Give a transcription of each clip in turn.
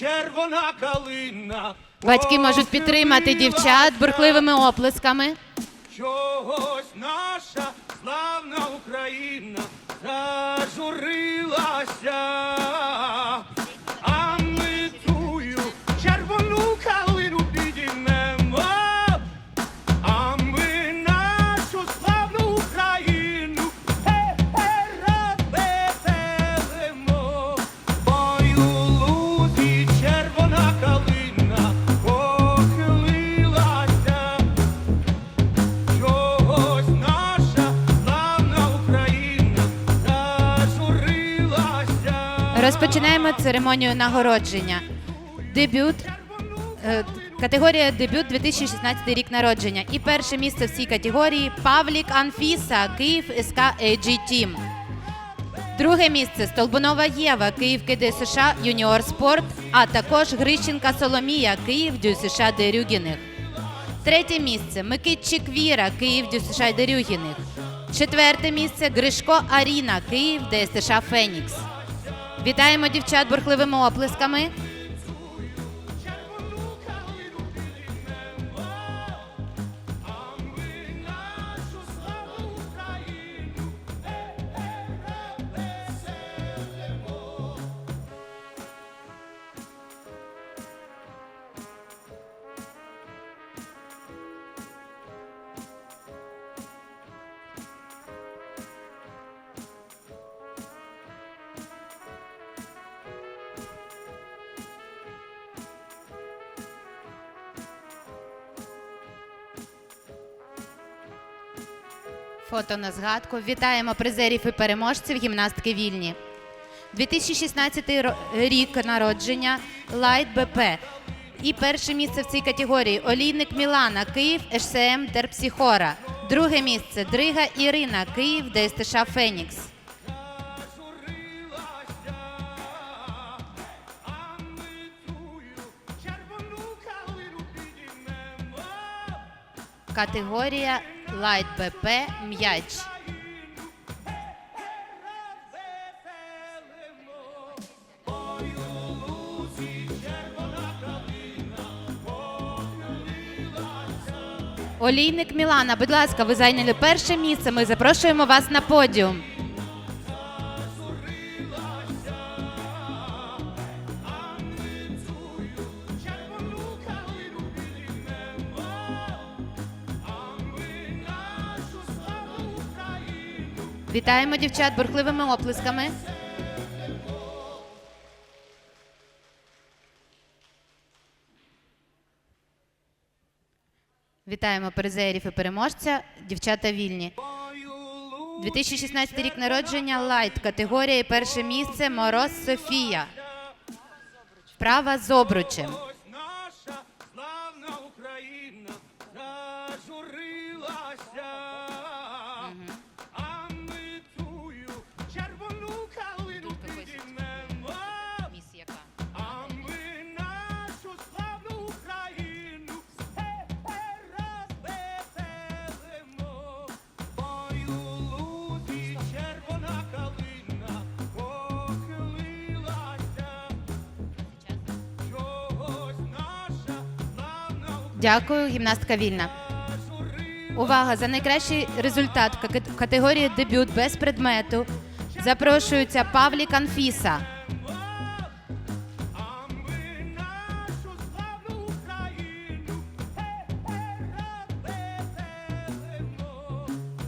червона калина. Батьки можуть підтримати дівчат бурхливими оплесками. Чогось наша славна Україна зажурилася. Розпочинаємо церемонію нагородження. Дебют. е, Категорія дебют 2016 рік народження. І перше місце в цій категорії Павлік Анфіса, Київ СК AG Team. Друге місце Столбунова Єва, Київ КД США Юніор Спорт, а також Грищенка Соломія, Київ Дю США Дерюгіних. Третє місце Микитчик Віра, Київ Дю США Дерюгіних. Четверте місце Гришко Аріна, Київ ДСШ Фенікс. Вітаємо дівчат бурхливими оплесками. Фото на згадку. Вітаємо призерів і переможців гімнастки вільні. 2016 ро- рік народження Лайт БП. І перше місце в цій категорії Олійник Мілана, Київ, ШСМ Терпсіхора. Друге місце Дрига Ірина, Київ, ДСТШ Фенікс. Категорія Лайт БП М'яч. Олійник Мілана, будь ласка, ви зайняли перше місце. Ми запрошуємо вас на подіум. Вітаємо дівчат бурхливими оплесками. Вітаємо призерів і переможця. Дівчата вільні. 2016 рік народження лайт категорія і перше місце Мороз Софія. Права з обручем. Дякую, гімнастка вільна. Увага! За найкращий результат в категорії дебют без предмету запрошується Павлік Анфіса. нашу славну Україну розвеселимо.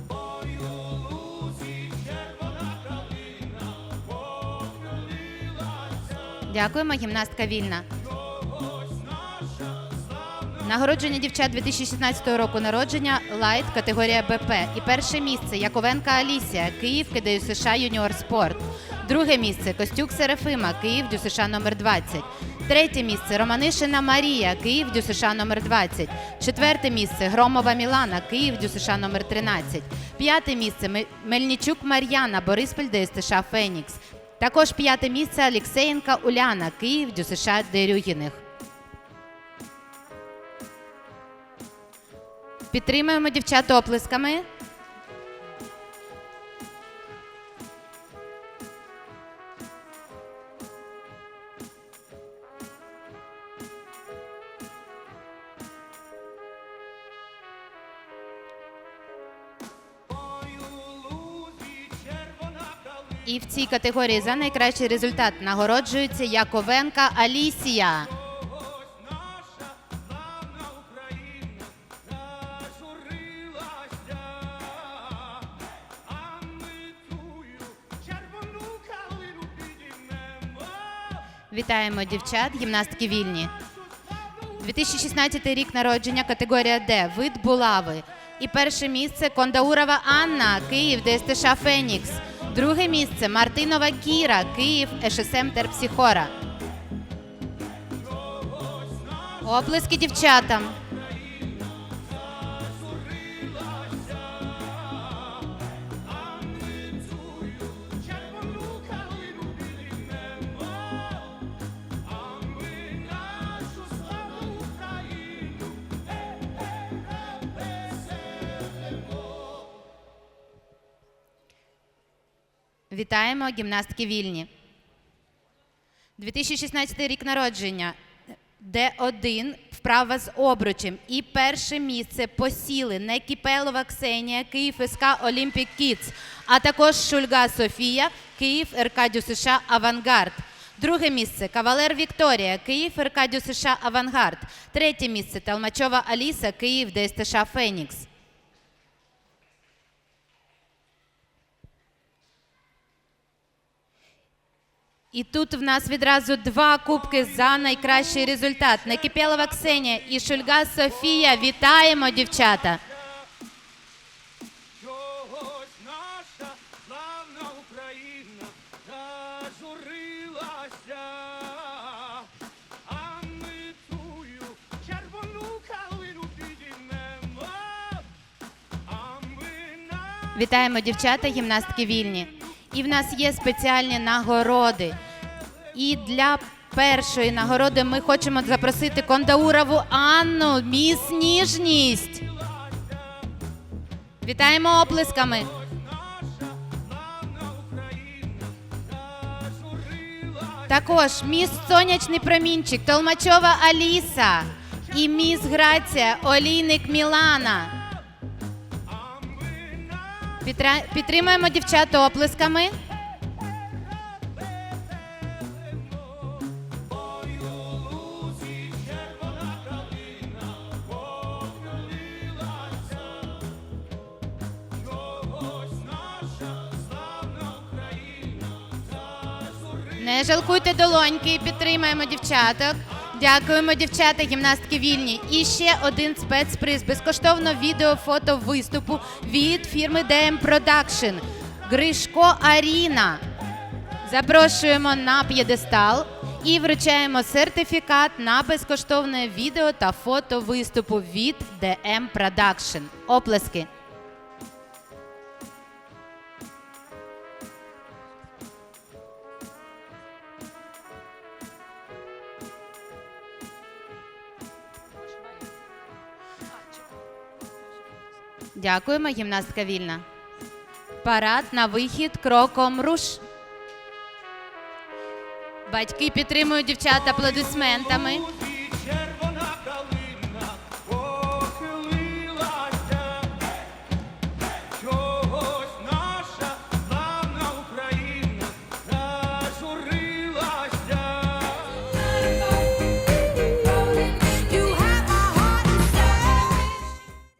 Ой, у лузі червона калина похилилася. Дякуємо, гімнастка вільна. Нагородження дівчат 2016 року народження Лайт категорія БП. І перше місце Яковенка Алісія, Київ, КДЮ США Юніор Спорт. Друге місце Костюк Серафима, Київ, Дю США номер 20. Третє місце Романишина Марія, Київ, Дю США номер 20. Четверте місце Громова Мілана, Київ, Дю США номер 13. П'яте місце Мельничук Мар'яна, Бориспіль, ДСТШ Фенікс. Також п'яте місце Алексеєнка Уляна, Київ, Дю США Дерюгіних. Підтримуємо дівчат оплесками. І в цій категорії за найкращий результат нагороджується Яковенка Алісія. Вітаємо дівчат, гімнастки вільні. 2016 рік народження, категорія Д, вид булави. І перше місце Кондаурова Анна, Київ, ДСТШ Фенікс. Друге місце Мартинова Кіра, Київ, ШСМ Терпсіхора. Оплески дівчатам. Вітаємо гімнастки вільні. 2016 рік народження. Д1 вправа з обручем. І перше місце посіли Некіпелова Ксенія, Київ СК Олімпік Кітс, а також Шульга Софія, Київ РК США Авангард. Друге місце Кавалер Вікторія, Київ РК США Авангард. Третє місце Талмачова Аліса, Київ ДСТШ Фенікс. І тут в нас відразу два кубки за найкращий результат. Некипєлова Ксенія і Шульга Софія. Вітаємо, дівчата! Вітаємо, дівчата, гімнастки вільні. І в нас є спеціальні нагороди. І для першої нагороди ми хочемо запросити Кондаурову Анну, міс ніжність. Вітаємо оплесками. Також міс Сонячний промінчик, Толмачова Аліса і міс Грація Олійник Мілана. Підтримуємо дівчат оплесками. Не жалкуйте долоньки, підтримаємо дівчаток. Дякуємо, дівчата, гімнастки вільні. І ще один спецприз. Безкоштовно відео фото виступу від фірми DM Production. Гришко Аріна. Запрошуємо на п'єдестал і вручаємо сертифікат на безкоштовне відео та фото виступу від DM Production. Оплески. Дякуємо, гімнастка вільна. Парад на вихід кроком руш. Батьки підтримують дівчат аплодисментами.